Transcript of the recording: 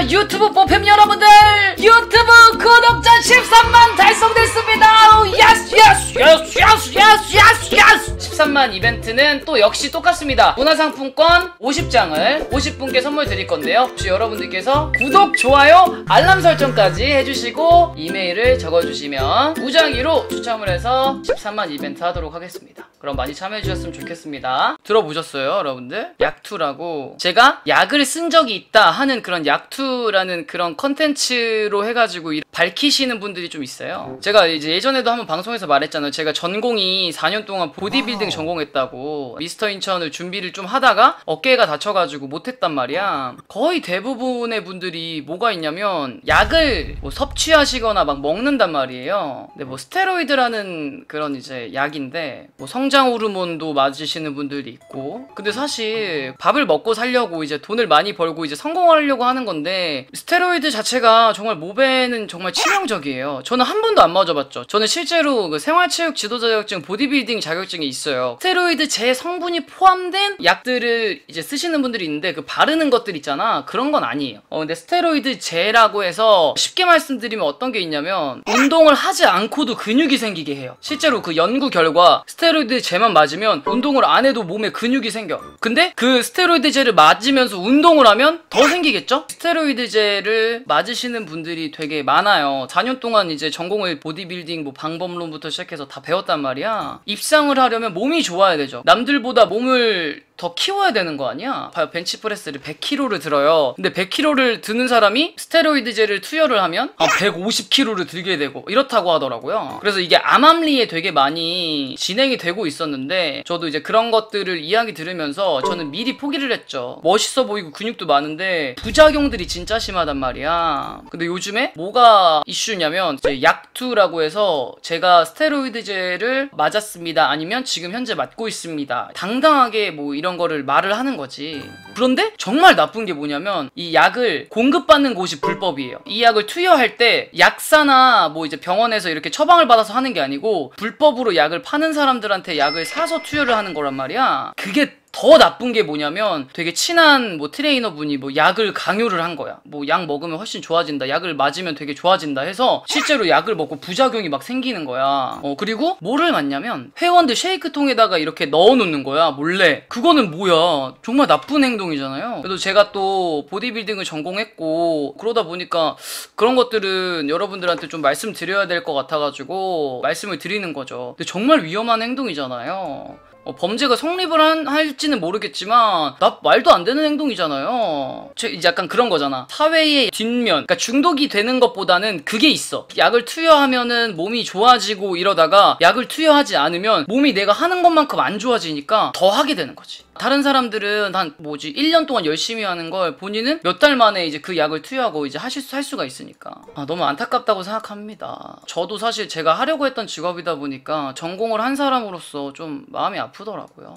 자 유튜브 뽑힘 여러분들! 유튜브 구독자 13만 달성됐습니다! 예스 예스 예스 예스 예스 예스 예스 13만 이벤트는 또 역시 똑같습니다. 문화상품권 50장을 50분께 선물 드릴 건데요. 혹시 여러분들께서 구독 좋아요 알람 설정까지 해주시고 이메일을 적어주시면 무장위로 추첨을 해서 13만 이벤트 하도록 하겠습니다 그럼 많이 참여해주셨으면 좋겠습니다. 들어보셨어요 여러분들? 약투라고. 제가 약을 쓴 적이 있다 하는 그런 약투라는 그런 컨텐츠로 해가지고 이- 밝히시는 분들이 좀 있어요. 제가 이제 예전에도 한번 방송에서 말했잖아요. 제가 전공이 4년 동안 보디빌딩 전공했다고 미스터 인천을 준비를 좀 하다가 어깨가 다쳐가지고 못했단 말이야. 거의 대부분의 분들이 뭐가 있냐면 약을 뭐 섭취하시거나 막 먹는단 말이에요. 근데 뭐 스테로이드라는 그런 이제 약인데 뭐 성장 호르몬도 맞으시는 분들이 있고. 근데 사실 밥을 먹고 살려고 이제 돈을 많이 벌고 이제 성공하려고 하는 건데 스테로이드 자체가 정말 몸에는 정말 치명적이에요. 저는 한 번도 안 맞아봤죠. 저는 실제로 그 생활체육 지도자 자격증 보디빌딩 자격증이 있어요. 스테로이드 제 성분이 포함된 약들을 이제 쓰시는 분들이 있는데 그 바르는 것들 있잖아. 그런 건 아니에요. 어 근데 스테로이드 제라고 해서 쉽게 말씀드리면 어떤 게 있냐면 운동을 하지 않고도 근육이 생기게 해요. 실제로 그 연구 결과 스테로이드 제만 맞으면 운동을 안 해도 몸에 근육이 생겨. 근데 그 스테로이드 제를 맞으면서 운동을 하면 더 생기겠죠? 스테로이드 제를 맞으시는 분들이 되게 많아요. 4년 동안 이제 전공을 보디빌딩 뭐 방법론부터 시작해서 다 배웠단 말이야. 입상을 하려면 몸이 좋아야 되죠. 남들보다 몸을 더 키워야 되는 거 아니야? 봐요 벤치프레스를 100kg를 들어요. 근데 100kg를 드는 사람이 스테로이드제를 투여를 하면 아, 150kg를 들게 되고 이렇다고 하더라고요. 그래서 이게 암암리에 되게 많이 진행이 되고 있었는데 저도 이제 그런 것들을 이야기 들으면서 저는 미리 포기를 했죠. 멋있어 보이고 근육도 많은데 부작용들이 진짜 심하단 말이야. 근데 요즘에 뭐가 이슈냐면 이제 약투라고 해서 제가 스테로이드제를 맞았습니다. 아니면 지금 현재 맞고 있습니다. 당당하게 뭐 이런 거를 말을 하는 거지. 그런데 정말 나쁜 게 뭐냐면 이 약을 공급받는 곳이 불법이에요. 이 약을 투여할 때 약사나 뭐 이제 병원에서 이렇게 처방을 받아서 하는 게 아니고 불법으로 약을 파는 사람들한테 약을 사서 투여를 하는 거란 말이야. 그게 더 나쁜 게 뭐냐면 되게 친한 뭐 트레이너 분이 뭐 약을 강요를 한 거야. 뭐 약 먹으면 훨씬 좋아진다. 약을 맞으면 되게 좋아진다 해서 실제로 약을 먹고 부작용이 막 생기는 거야. 어 그리고 뭐를 맞냐면 회원들 쉐이크통에다가 이렇게 넣어 놓는 거야. 몰래. 그거는 뭐야? 정말 나쁜 행동이잖아요. 그래도 제가 또 보디빌딩을 전공했고 그러다 보니까 그런 것들은 여러분들한테 좀 말씀드려야 될 것 같아가지고 말씀을 드리는 거죠. 근데 정말 위험한 행동이잖아요. 어, 범죄가 성립을 한- 할지는 모르겠지만 나 말도 안 되는 행동이잖아요. 제- 이제 약간 그런 거잖아. 사회의 뒷면, 그러니까 중독이 되는 것보다는 그게 있어. 약을 투여하면은 몸이 좋아지고 이러다가 약을 투여하지 않으면 몸이 내가 하는 것만큼 안 좋아지니까 더 하게 되는 거지. 다른 사람들은 한 뭐지 1년 동안 열심히 하는 걸 본인은 몇 달 만에 이제 그 약을 투여하고 이제 하실 수 할 수가 있으니까 아, 너무 안타깝다고 생각합니다. 저도 사실 제가 하려고 했던 직업이다 보니까 전공을 한 사람으로서 좀 마음이 아프더라고요.